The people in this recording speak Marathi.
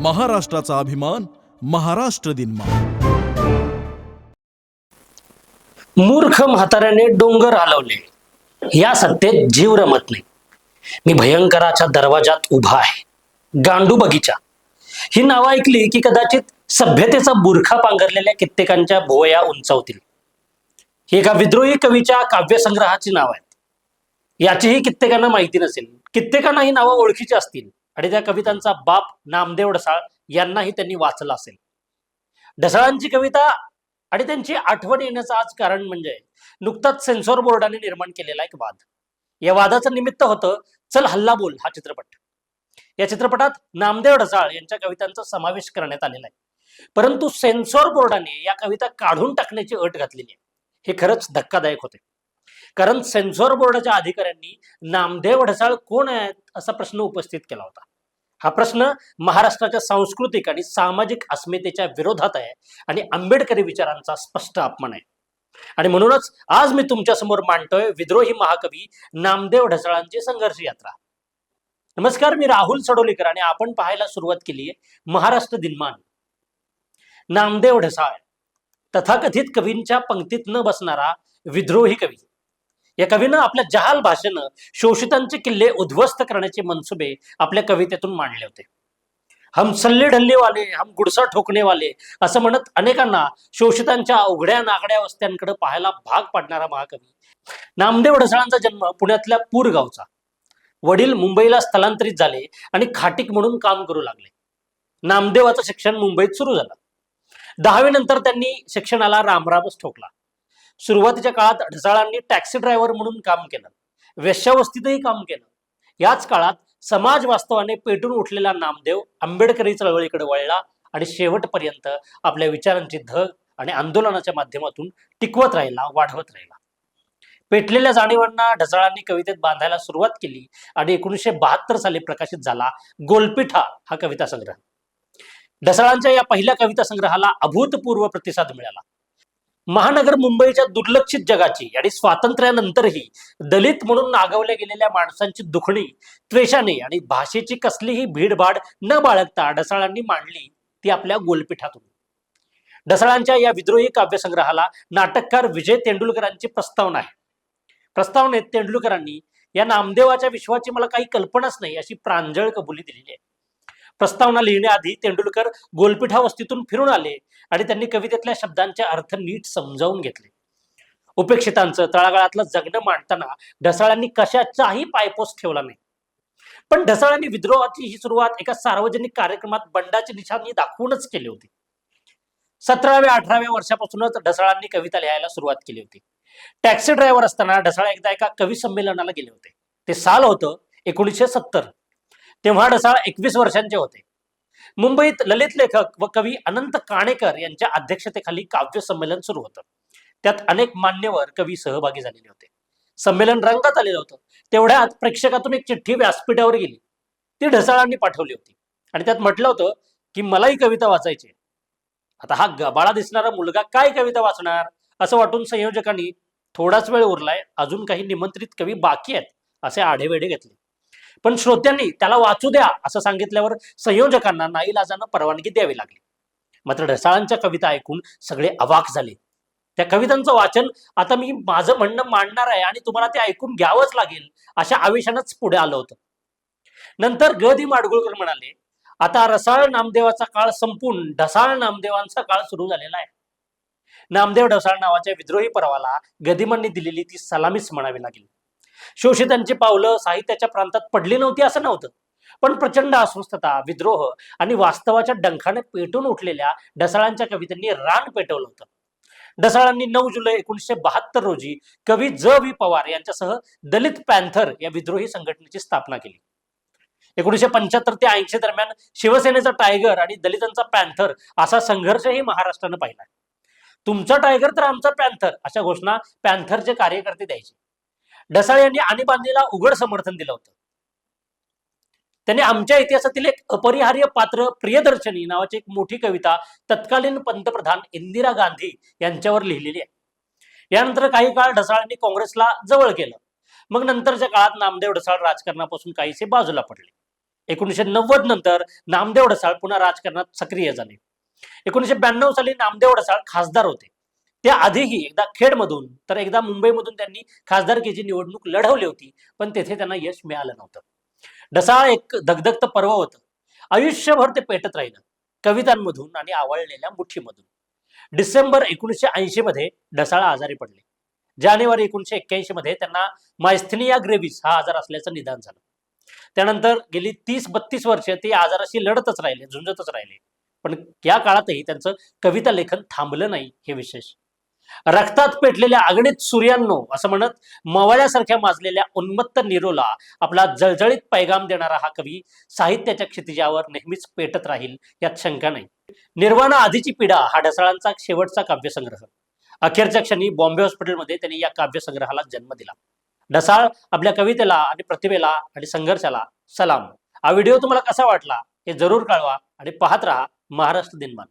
महाराष्ट्राचा अभिमान महाराष्ट्र दिन मूर्ख म्हाताऱ्याने डोंगर हलवले. या सत्तेत जीव रमत नाही. मी भयंकराच्या दरवाजात उभा आहे. गांडू बगीचा. ही नावं ऐकली की कदाचित सभ्यतेचा बुरखा पांघरलेल्या कित्येकांच्या भोवया उंचावतील. ही एका विद्रोही कवीच्या काव्यसंग्रहाची नाव आहेत. याचीही कित्येकांना माहिती नसेल. कित्येकांना ही नावं ओळखीची असतील. आणि त्या कवितांचा बाप नामदेव ढसाळ यांनाही त्यांनी वाचलं असेल. ढसाळांची कविता आणि त्यांची आठवण येण्याचं आज कारण म्हणजे नुकताच सेन्सॉर बोर्डाने निर्माण केलेला एक वाद. या वादाचं निमित्त होतं चल हल्ला बोल हा चित्रपट. या चित्रपटात नामदेव ढसाळ यांच्या कवितांचा समावेश करण्यात आलेला आहे. परंतु सेन्सॉर बोर्डाने या कविता काढून टाकण्याची अट घातलेली आहे. हे खरंच धक्कादायक होते. कारण सेन्सॉर बोर्डाच्या अधिकाऱ्यांनी नामदेव ढसाळ कोण आहेत असा प्रश्न उपस्थित केला होता. हा प्रश्न महाराष्ट्राच्या सांस्कृतिक आणि सामाजिक अस्मितेच्या विरोधात आहे आणि आंबेडकरी विचारांचा स्पष्ट अपमान आहे. आणि म्हणूनच आज मी तुमच्यासमोर मांडतोय विद्रोही महाकवी नामदेव ढसाळांची संघर्ष यात्रा. नमस्कार मी राहुल सडोलीकर आणि आपण पाहायला सुरुवात केली आहे महाराष्ट्र दिनमान. नामदेव ढसाळ तथाकथित कवींच्या पंक्तीत न बसणारा विद्रोही कवी. या कवीनं आपल्या जहाल भाषेनं शोषितांचे किल्ले उद्ध्वस्त करण्याचे मनसुबे आपल्या कवितेतून मांडले होते. हम सल्ले ढल्ले वाले हम गुडसा ठोकणे वाले असं म्हणत अनेकांना शोषितांच्या अवघड्या नागड्या वस्त्यांकडे पाहायला भाग पाडणारा महाकवी. नामदेव ढसाळांचा जन्म पुण्यातल्या पूर गावचा वडील मुंबईला स्थलांतरित झाले आणि खाटीक म्हणून काम करू लागले. नामदेवाचं शिक्षण मुंबईत सुरू झालं. दहावी नंतर त्यांनी शिक्षणाला रामरामच ठोकला. सुरुवातीच्या काळात ढसाळांनी टॅक्सी ड्रायव्हर म्हणून काम केलं. वेश्यावस्तीतही काम केलं. याच काळात समाज वास्तवाने पेटून उठलेला नामदेव आंबेडकरी चळवळीकडे वळला आणि शेवटपर्यंत आपल्या विचारांची धग आणि आंदोलनाच्या माध्यमातून टिकवत राहिला वाढवत राहिला. पेटलेल्या जाणीवांना ढसाळांनी कवितेत बांधायला सुरुवात केली आणि एकोणीसशे बहात्तर साली प्रकाशित झाला गोलपिठा हा कविता संग्रह ढसाळांच्या या पहिल्या कविता संग्रहाला अभूतपूर्व प्रतिसाद मिळाला. महानगर मुंबईच्या दुर्लक्षित जगाची आणि स्वातंत्र्यानंतरही दलित म्हणून नागवल्या गेलेल्या माणसांची दुखणी त्वेषाने आणि भाषेची कसलीही भीडभाड न बाळगता ढसाळांनी मांडली ती आपल्या गोलपीठातून. ढसाळांच्या या विद्रोही काव्यसंग्रहाला नाटककार विजय तेंडुलकरांची प्रस्तावना आहे. प्रस्तावनेत तेंडुलकरांनी या नामदेवाच्या विश्वाची मला काही कल्पनाच नाही अशी प्रांजळ कबुली दिलेली आहे. प्रस्तावना लिहिण्याआधी तेंडुलकर गोलपीठा वस्तीतून फिरून आले आणि त्यांनी कवितेतल्या शब्दांचे अर्थ नीट समजावून घेतले. उपेक्षितांचं तळागाळातलं जगणं मांडताना ढसाळांनी कशाचाही पायपोस ठेवला नाही. पण ढसाळांनी विद्रोहाची ही सुरुवात एका सार्वजनिक कार्यक्रमात बंडाची निशाणी दाखवूनच केली होती. सतराव्या अठराव्या वर्षापासूनच ढसाळांनी कविता लिहायला सुरुवात केली होती. टॅक्सी ड्रायव्हर असताना ढसाळ एकदा एका कवी संमेलनाला गेले होते. ते साल होतं एकोणीसशे सत्तर. तेव्हा ढसाळ एकवीस वर्षांचे होते. मुंबईत ललित लेखक व कवी अनंत काणेकर यांच्या अध्यक्षतेखाली काव्य संमेलन सुरू होतं. त्यात अनेक मान्यवर कवी सहभागी झालेले होते. संमेलन रंगात आलेलं होतं. तेवढ्यात प्रेक्षकातून एक चिठ्ठी व्यासपीठावर गेली. ती ढसाळांनी पाठवली होती. आणि त्यात म्हटलं होतं की मलाही कविता वाचायची आता हा गबाळा दिसणारा मुलगा काय कविता वाचणार? असं वाटून संयोजकांनी थोडाच वेळ उरलाय. अजून काही निमंत्रित कवी बाकी आहेत. असे आढेवेढे घेतले. पण श्रोत्यांनी त्याला वाचू द्या असं सांगितल्यावर संयोजकांना नाईलाजानं परवानगी द्यावी लागली. मात्र ढसाळांच्या कविता ऐकून सगळे अवाक झाले. त्या कवितांचं वाचन आता मी माझं म्हणणं मांडणार आहे आणि तुम्हाला ते ऐकून घ्यावंच लागेल अशा आवेशानंच पुढे आलं होतं. नंतर ग दी माडगुळकर म्हणाले आता रसाळ नामदेवाचा काळ संपून ढसाळ नामदेवांचा काळ सुरू झालेला आहे. नामदेव ढसाळ नावाच्या विद्रोही पर्वाला गदिमांनी दिलेली ती सलामीच म्हणावी लागेल. शोषितांची पावलं साहित्याच्या प्रांतात पडली नव्हती असं नव्हतं. पण प्रचंड अस्वस्थता विद्रोह आणि वास्तवाच्या डंखाने पेटून उठलेल्या ढसाळांच्या कवितांनी रान पेटवलं होतं. ढसाळांनी नऊ जुलै एकोणीसशे बहात्तर रोजी कवी ज. व्ही. पवार यांच्यासह दलित पॅन्थर या विद्रोही संघटनेची स्थापना केली. एकोणीसशे पंच्याहत्तर ते ऐंशी दरम्यान शिवसेनेचा टायगर आणि दलितांचा पॅन्थर असा संघर्षही महाराष्ट्रानं पाहिला. तुमचा टायगर तर आमचा पॅन्थर अशा घोषणा पॅन्थरचे कार्यकर्ते द्यायचे. ढसाळ यांनी आणीबाणीला उघड समर्थन दिलं होतं. त्यांनी आमच्या इतिहासातील एक अपरिहार्य पात्र प्रियदर्शनी नावाची एक मोठी कविता तत्कालीन पंतप्रधान इंदिरा गांधी यांच्यावर लिहिलेली आहे. यानंतर काही काळ ढसाळांनी काँग्रेसला जवळ केलं. मग नंतरच्या काळात नामदेव ढसाळ राजकारणापासून काहीसे बाजूला पडले. एकोणीसशे नव्वद नंतर नामदेव ढसाळ पुन्हा राजकारणात सक्रिय झाले. एकोणीसशे ब्याण्णव साली नामदेव ढसाळ खासदार होते. त्याआधीही एकदा खेडमधून तर एकदा मुंबईमधून त्यांनी खासदारकीची निवडणूक लढवली होती पण तेथे त्यांना यश मिळालं नव्हतं. डसाळ एक दगदगत पर्व होतं. आयुष्यभर ते पेटत राहिलं कवितांमधून आणि आवळलेल्या मुठीमधून. डिसेंबर एकोणीसशे ऐंशी मध्ये ढसाळ आजारी पडले. जानेवारी एकोणीसशे एक्क्याऐंशी मध्ये त्यांना मायस्थेनिया ग्रेव्हिस हा आजार असल्याचं निदान झालं. त्यानंतर गेली तीस बत्तीस वर्ष ते आजाराशी लढतच राहिले झुंजतच राहिले. पण या काळातही त्यांचं कविता लेखन थांबलं नाही हे विशेष. रक्तात पेटलेल्या अगणित सूर्यांनो असं म्हणत मवाळ्यासारख्या माजलेल्या उन्मत्त निरोला आपला जळजळीत पैगाम देणारा हा कवी साहित्याच्या क्षितिजावर नेहमीच पेटत राहील यात शंका नाही. निर्वाणा आधीची पिढा हा ढसाळांचा शेवटचा काव्यसंग्रह. अखेरच्या क्षणी बॉम्बे हॉस्पिटलमध्ये त्यांनी या काव्यसंग्रहाला जन्म दिला. ढसाळ आपल्या कवितेला आणि प्रतिभेला आणि संघर्षाला सलाम. हा व्हिडिओ तुम्हाला कसा वाटला हे जरूर कळवा आणि पाहत राहा महाराष्ट्र दिनमान.